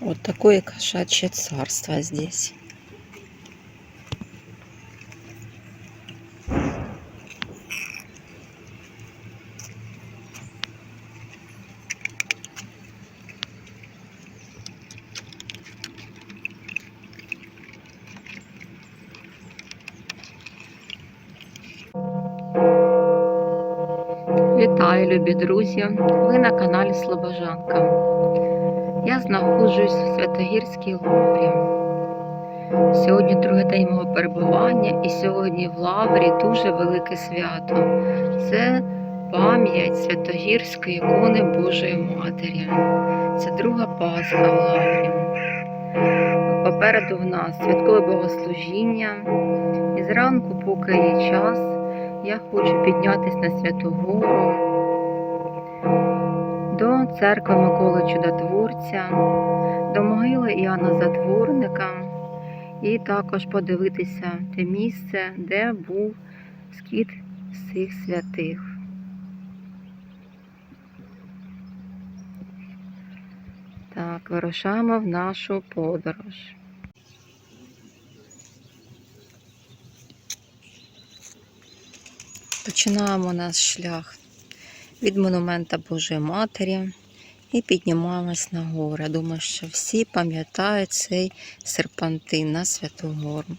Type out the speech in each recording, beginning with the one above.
Вот такое кошачье царство здесь. Вітаю, любі друзі! Ви на каналі Слобожанка. Я знаходжусь в Святогірській лаврі. Сьогодні другий день мого перебування, і сьогодні в лаврі дуже велике свято. Це пам'ять Святогірської ікони Божої Матері. Це друга Пасха в лаврі. Попереду в нас святкове богослужіння. І зранку, поки є час, я хочу піднятися на Святу Гору до церкви Миколи Чудотворця, до могили Іоанна Затворника і також подивитися те місце, де був скіт всіх святих. Так, вирушаємо в нашу подорож. Починаємо наш шлях від монумента Божої Матері і піднімаємось на гору. Я думаю, що всі пам'ятають цей серпантин на Святу Гору.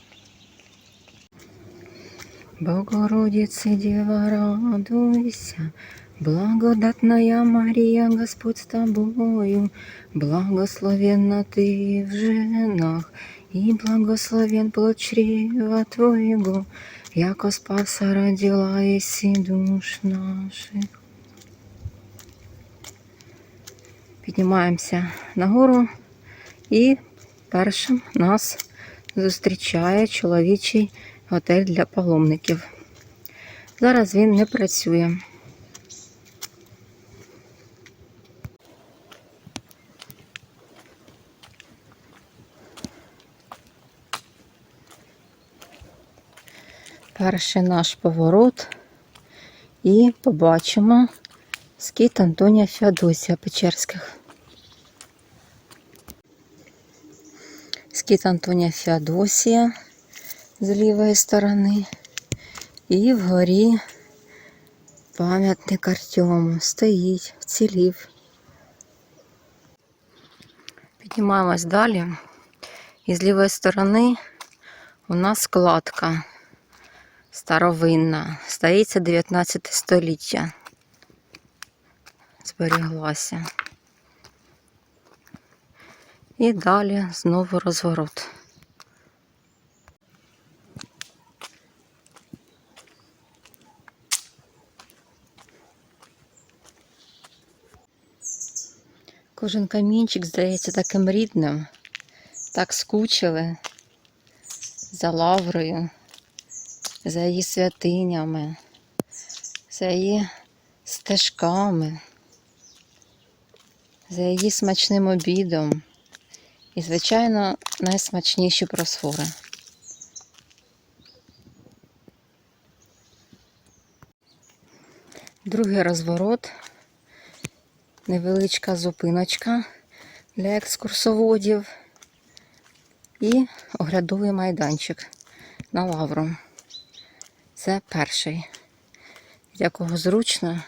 Богородице, Дева, радуйся, благодатная Мария, Господь с тобою, благословенна ты в женах, и благословен плод твоего, яко спаса родила Иси душ наших. Піднімаємося нагору і першим нас зустрічає чоловічий готель для паломників. Зараз він не працює. Перший наш поворот і побачимо скіт Антонія Феодосія Печерських. Скіт Антонія Феодосія з лівої сторони. І вгорі пам'ятник Артему стоїть, вцілів. Піднімаємось далі. І з лівої сторони у нас складка старовинна. Стоїться 19 століття. Зберіглася. І далі знову розворот. Кожен камінчик здається таким рідним, так скучили за лаврою, за її святинями, за її стежками, за її смачним обідом і, звичайно, найсмачніші просфори. Другий розворот, невеличка зупиночка для екскурсоводів. І оглядовий майданчик на лавру. Це перший, якого зручно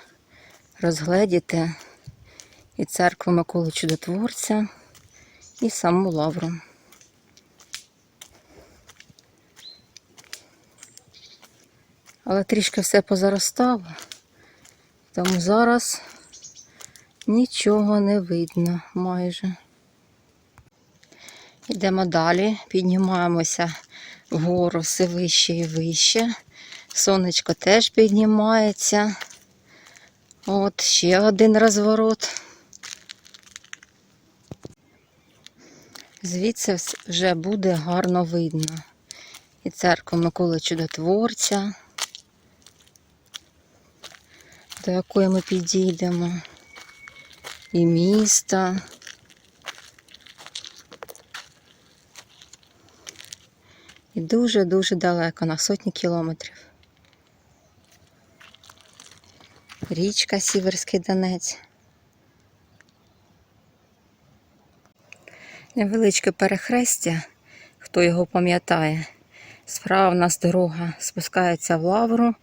розгледіти. І церкву Миколи Чудотворця, і саму лавру. Але трішки все позаростало, тому зараз нічого не видно майже. Йдемо далі, піднімаємося вгору все вище і вище. Сонечко теж піднімається. От ще один розворот. Звідси вже буде гарно видно. І церкву Миколи Чудотворця, до якої ми підійдемо, і місто. І дуже-дуже далеко, на сотні кілометрів. Річка Сіверський Донець. Невеличке перехрестя, хто його пам'ятає. Справа в нас дорога спускається в лавру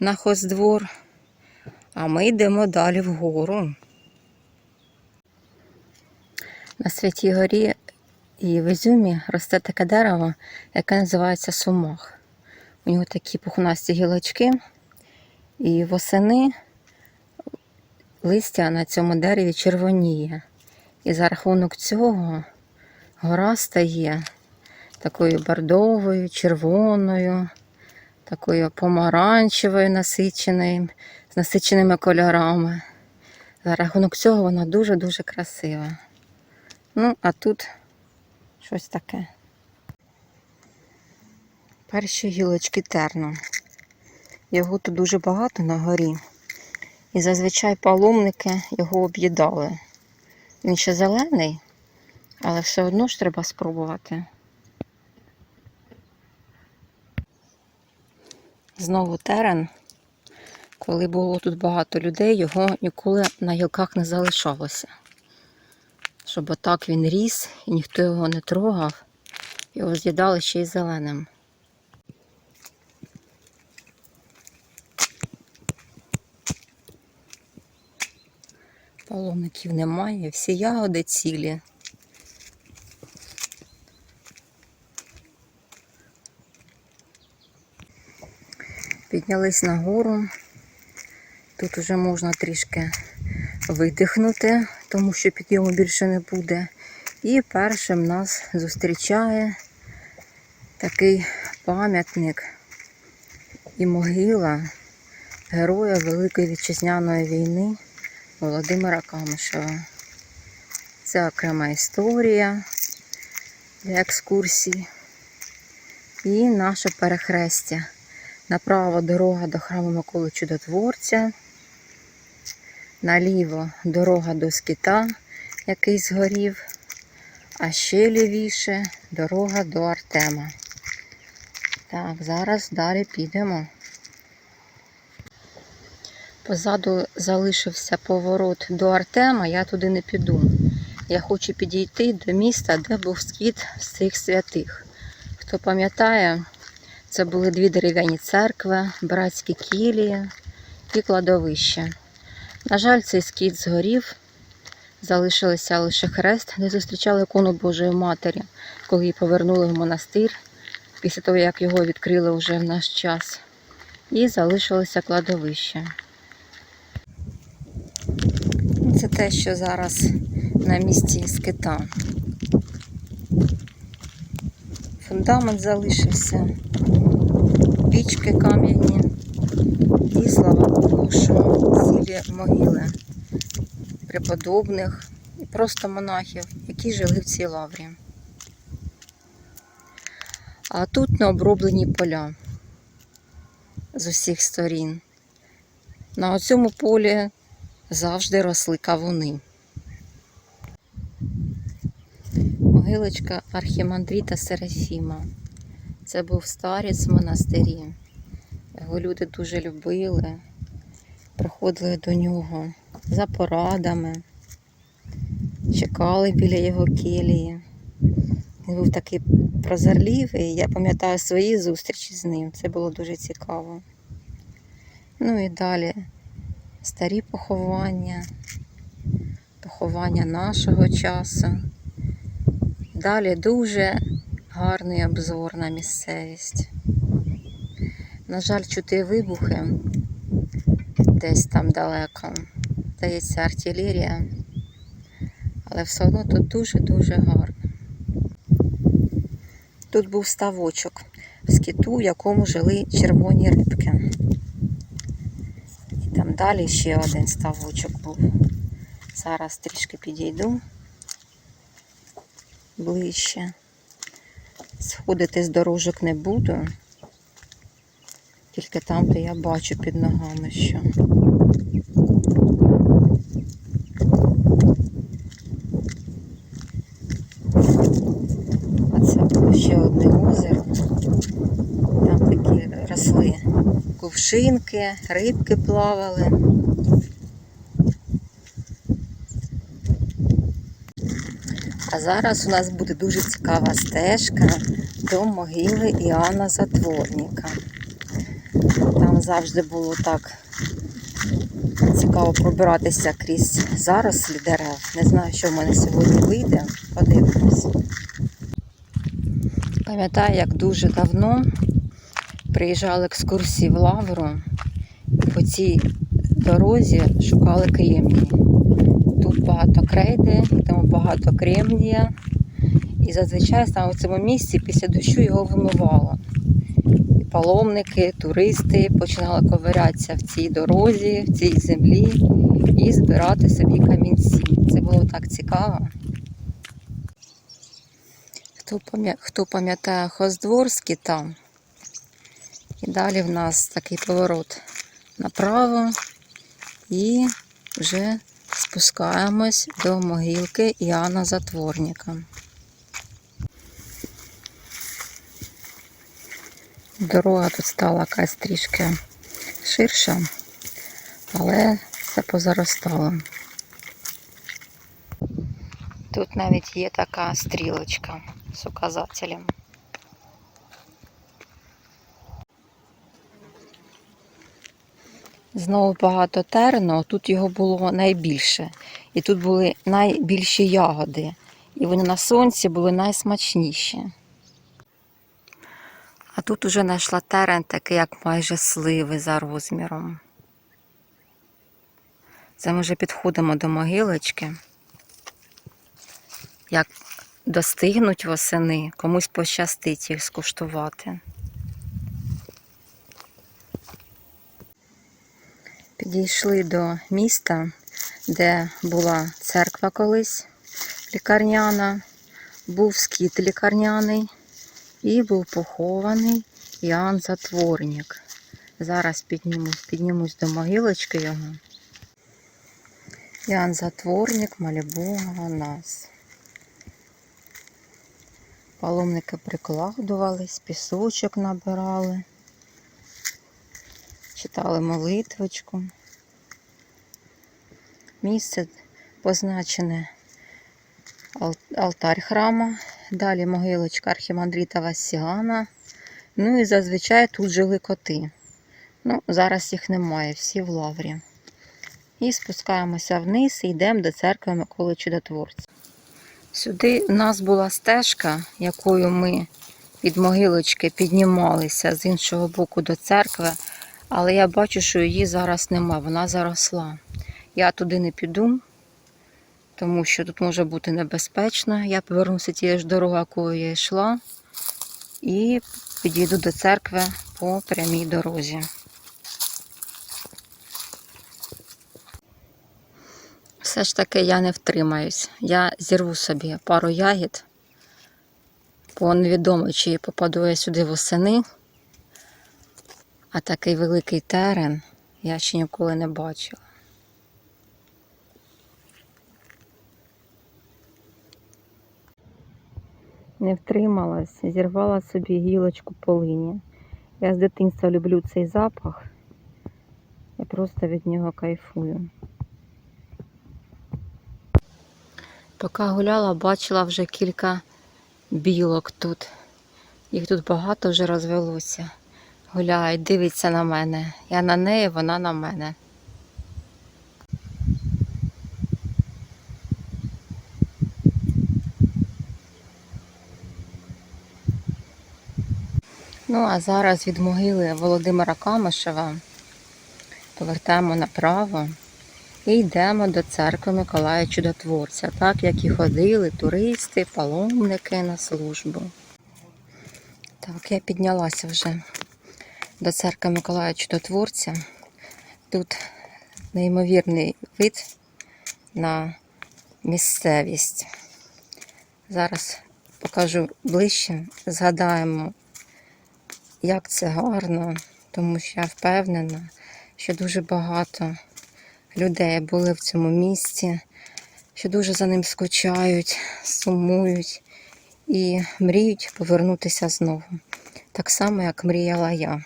на хоздвор, а ми йдемо далі вгору. На Святій Горі і в Ізюмі росте таке дерево, яке називається сумах. У нього такі пухнасті гілочки, і восени листя на цьому дереві червоніє. І за рахунок цього гора стає такою бордовою, червоною, такою помаранчевою насиченою, з насиченими кольорами. За рахунок цього вона дуже-дуже красива. Ну, а тут щось таке. Перші гілочки терну. Його тут дуже багато на горі. І зазвичай паломники його об'їдали. Він ще зелений, але все одно ж треба спробувати. Знову терен. Коли було тут багато людей, його ніколи на гілках не залишалося. Щоб отак він ріс і ніхто його не трогав, його з'їдали ще й зеленим. Паломників немає, всі ягоди цілі. Піднялись нагору. Тут вже можна трішки видихнути, тому що підйому більше не буде. І першим нас зустрічає такий пам'ятник і могила героя Великої Вітчизняної війни Володимира Камишева. Це окрема історія для екскурсій. І наше перехрестя. Направо дорога до храму Миколи Чудотворця. Наліво дорога до скита, який згорів, а ще лівіше дорога до Артема. Так, зараз далі підемо. Позаду залишився поворот до Артема, я туди не піду. Я хочу підійти до міста, де був скіт цих святих. Хто пам'ятає, це були дві дерев'яні церкви, братські кілії і кладовище. На жаль, цей скіт згорів, залишилося лише хрест, де зустрічали ікону Божої Матері, коли її повернули в монастир, після того, як його відкрили вже в наш час. І залишилося кладовище. Це те, що зараз на місці скита. Фундамент залишився, пічки кам'яні. І слава Богу, що цілі могили преподобних і просто монахів, які жили в цій лаврі. А тут на оброблені поля з усіх сторін. На цьому полі завжди росли кавуни. Могилочка архімандріта Серафіма. Це був старець в монастирі. Його люди дуже любили, приходили до нього за порадами, чекали біля його келії. Він був такий прозорливий. Я пам'ятаю свої зустрічі з ним. Це було дуже цікаво. Ну і далі старі поховання, поховання нашого часу. Далі дуже гарний обзор на місцевість. На жаль, чути вибухи десь там далеко. Здається, артилерія. Але все одно тут дуже-дуже гарно. Тут був ставочок в скиту, в якому жили червоні рибки. І там далі ще один ставочок був. Зараз трішки підійду ближче. Сходити з дорожок не буду. Тільки там, де я бачу під ногами що. А це було ще одне озеро. Там такі росли кувшинки, рибки плавали. А зараз у нас буде дуже цікава стежка до могили Іоанна Затворника. Там завжди було так цікаво пробиратися крізь зарослі дерев. Не знаю, що в мене сьогодні вийде. Подивимось. Пам'ятаю, як дуже давно приїжджали екскурсії в Лавру і по цій дорозі шукали кремнії. Тут багато крейди, тому багато кремнія. І зазвичай саме в цьому місці після дощу його вимивало. І паломники, туристи починали ковирятися в цій дорозі, в цій землі і збирати собі камінці. Це було так цікаво. Хто пам'ятає Хоздворський там. І далі в нас такий поворот направо і вже спускаємось до могилки Іоанна Затворника. Дорога тут стала якась трішки ширша, але все позаростало. Тут навіть є така стрілочка з указателем. Знову багато терену, тут його було найбільше. І тут були найбільші ягоди. І вони на сонці були найсмачніші. Тут уже знайшла терен такий, як майже сливи за розміром. Це ми вже підходимо до могилочки. Як достигнуть восени, комусь пощастить їх скуштувати. Підійшли до міста, де була церква колись лікарняна, був скіт лікарняний і був похований Іоанн Затворник. Зараз піднімусь, піднімусь до могилочки його. Іоанн Затворник, моля Бога нас. Паломники прикладувались, пісочок набирали, читали молитвочку. Місце позначене алтарь храма, далі могилочка архімандріта Васіана. Ну і зазвичай тут жили коти. Ну, зараз їх немає, всі в лаврі. І спускаємося вниз і йдемо до церкви Миколи Чудотворця. Сюди в нас була стежка, якою ми від могилочки піднімалися з іншого боку до церкви, але я бачу, що її зараз нема, вона заросла. Я туди не піду, тому що тут може бути небезпечно. Я повернуся тією ж дорогою, якою я йшла, і підійду до церкви по прямій дорозі. Все ж таки я не втримаюсь. Я зірву собі пару ягід, бо невідомо, чи попаду я сюди восени. А такий великий терен я ще ніколи не бачила. Не втрималась, зірвала собі гілочку полині. Я з дитинства люблю цей запах. Я просто від нього кайфую. Поки гуляла, бачила вже кілька білок тут. Їх тут багато вже розвелося. Гуляють, дивиться на мене. Я на неї, вона на мене. Ну, а зараз від могили Володимира Камишева повертаємо направо і йдемо до церкви Миколая Чудотворця, так як і ходили туристи, паломники на службу. Так, я піднялася вже до церкви Миколая Чудотворця. Тут неймовірний вид на місцевість. Зараз покажу ближче, згадаємо, як це гарно, тому що я впевнена, що дуже багато людей були в цьому місці, що дуже за ним скучають, сумують і мріють повернутися знову. Так само, як мріяла я.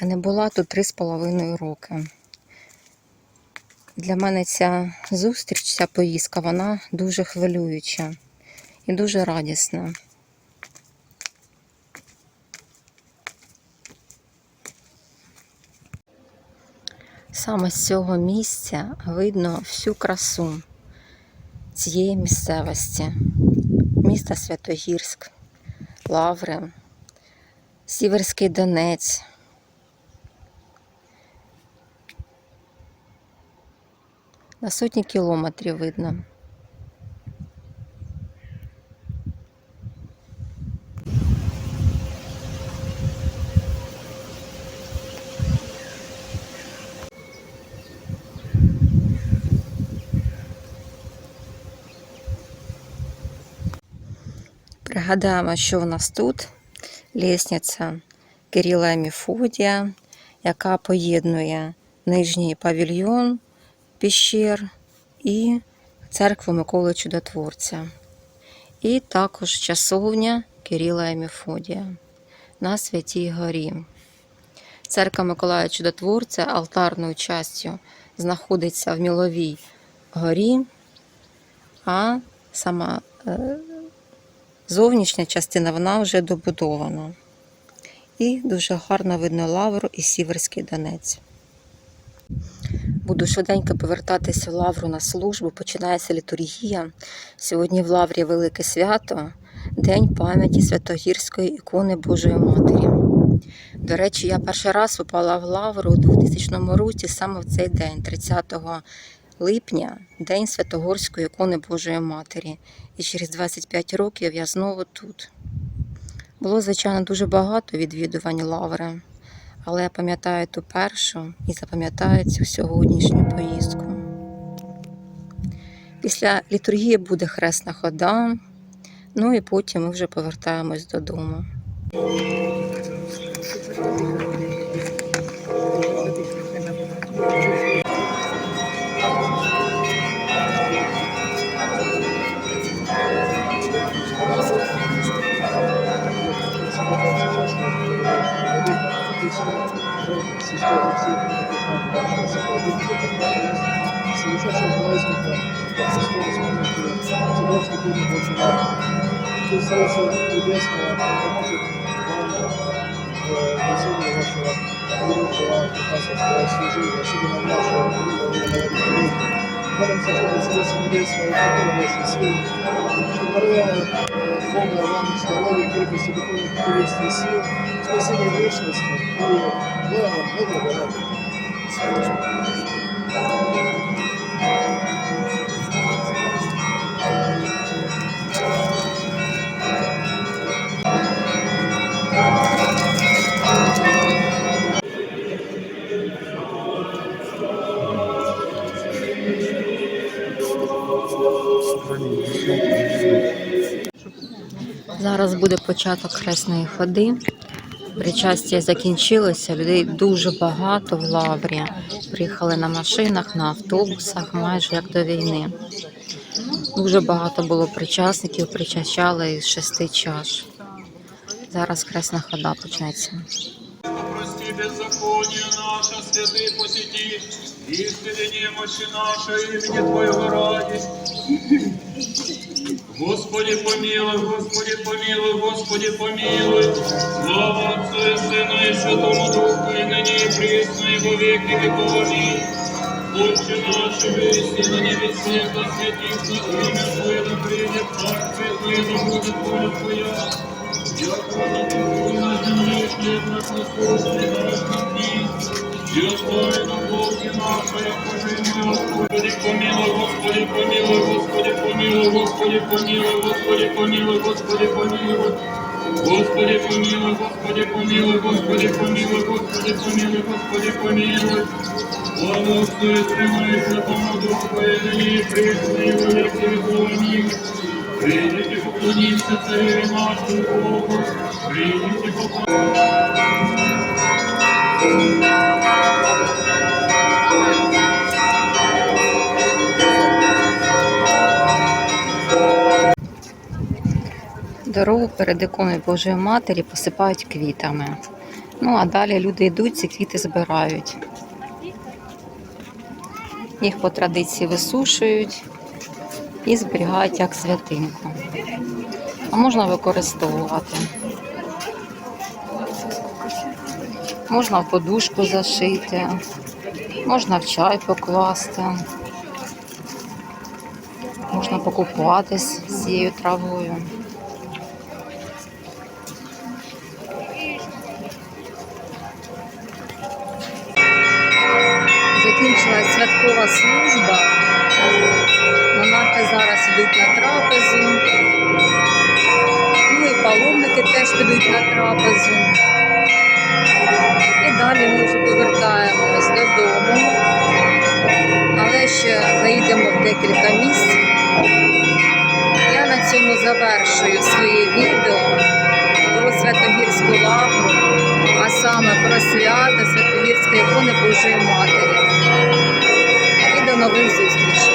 Я не була тут три з половиною роки. Для мене ця зустріч, ця поїздка, вона дуже хвилююча і дуже радісна. Саме з цього місця видно всю красу цієї місцевості, міста Святогірськ, Лаври, Сіверський Донець. На сотні кілометрів видно. Пригадаємо, що у нас тут лісниця Кирила і Мефодія, яка поєднує нижній павільйон піщер і церкву Миколи Чудотворця. І також часовня Кирила і Мефодія на Святій Горі. Церква Миколая Чудотворця алтарною частю знаходиться в Міловій горі, а сама е, зовнішня частина вона вже добудована. І дуже гарно видно Лавру і Сіверський Донець. Буду швиденько повертатися в Лавру на службу. Починається літургія. Сьогодні в Лаврі велике свято, День пам'яті Святогірської ікони Божої Матері. До речі, я перший раз попала в Лавру у 2000 році саме в цей день, 30 липня, День Святогорської ікони Божої Матері. І через 25 років я знову тут. Було, звичайно, дуже багато відвідувань Лаври, але я пам'ятаю ту першу і запам'ятаю цю сьогоднішню поїздку. Після літургії буде хресна хода, ну і потім ми вже повертаємось додому. Бога вам здоровья, крепости, духовных телесных сил, спасения вечности и благо, благо, Зараз буде початок хресної ходи. Причастя закінчилося, людей дуже багато в лаврі. Приїхали на машинах, на автобусах, майже як до війни. Дуже багато було причасників, причащали із шести чаш. Зараз хресна хода почнеться. Прости беззаконие наше, святый посети, истины немощи нашей, имени Твоего ради. Господи помилуй, Господи помилуй, Господи помилуй. Слава Отцу и Сыну и Святому Духу, и ныне и присно, и во веки веков. Аминь. Отче наш, вести на небесе, да светится имя Твое, да придет царствие Твое, да будет воля Твоя. Яко на Твою на земле хлеб наш насущный дашь нам дни, и остави нам долги наши, яко же и мы, Господи, помилуй, Господи, помилуй, Господи, помилуй, Господи, помилуй, Господи, помилуй, Господи, помилуй. Господи помилуй, Господи помилуй, Господи помилуй, Господи помилуй, Господи помилуй. Слава Отцу и Сыну и Святому Духу, и ныне и присно, и во веки веков. Аминь. Придите поклониться Цареве нашему Богу, придите поклониться. Дорогу перед іконою Божої Матері посипають квітами. Ну а далі люди йдуть, ці квіти збирають. Їх по традиції висушують і зберігають як святинку. А можна використовувати. Можна в подушку зашити, можна в чай покласти, можна покупатись з цією травою. Завершую своє відео про Святогірську лавру, а саме про свято Святогірської ікони Божої Матері. І до нових зустрічей!